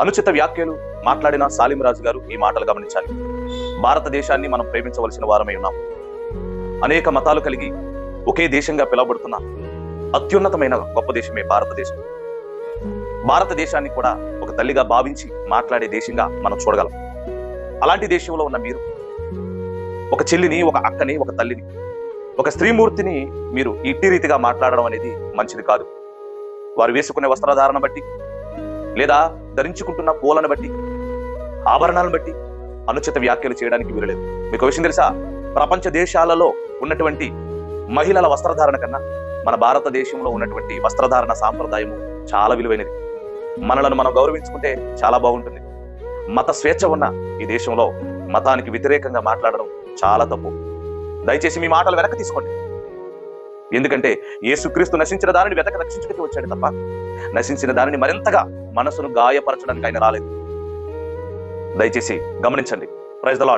అనుచిత వ్యాఖ్యలు మాట్లాడిన సాలిమరాజు గారు ఈ మాటలు గమనించాలి. భారతదేశాన్ని మనం ప్రేమించవలసిన వారమై ఉన్నాం. అనేక మతాలు కలిగి ఒకే దేశంగా పిలువబడుతున్న అత్యున్నతమైన గొప్ప దేశమే భారతదేశం. భారతదేశాన్ని కూడా ఒక తల్లిగా భావించి మాట్లాడే దేశంగా మనం చూడగలం. అలాంటి దేశంలో ఉన్న మీరు ఒక చెల్లిని ఒక అక్కని ఒక తల్లిని ఒక స్త్రీమూర్తిని మీరు ఇట్టి రీతిగా మాట్లాడడం అనేది మంచిది కాదు. వారు వేసుకునే వస్త్రధారణ బట్టి లేదా ధరించుకుంటున్న పూలను బట్టి ఆభరణాలను బట్టి అనుచిత వ్యాఖ్యలు చేయడానికి వీరలేదు మీకు విషయం తెలుసా? ప్రపంచ దేశాలలో ఉన్నటువంటి మహిళల వస్త్రధారణ కన్నా మన భారతదేశంలో ఉన్నటువంటి వస్త్రధారణ సాంప్రదాయము చాలా విలువైనది. మనలను మనం గౌరవించుకుంటే చాలా బాగుంటుంది. మత స్వేచ్ఛ ఉన్న ఈ దేశంలో మతానికి వ్యతిరేకంగా మాట్లాడడం చాలా తప్పు. దయచేసి మీ మాటలు వెనక్కి తీసుకోండి. ఎందుకంటే యేసుక్రీస్తు నశించిన దానిని వెతక రక్షించడానికి వచ్చాడు తప్ప నశించిన దానిని మరింతగా మనసును గాయపరచడానికి ఆయన రాలేదు. దయచేసి గమనించండి. Praise the lord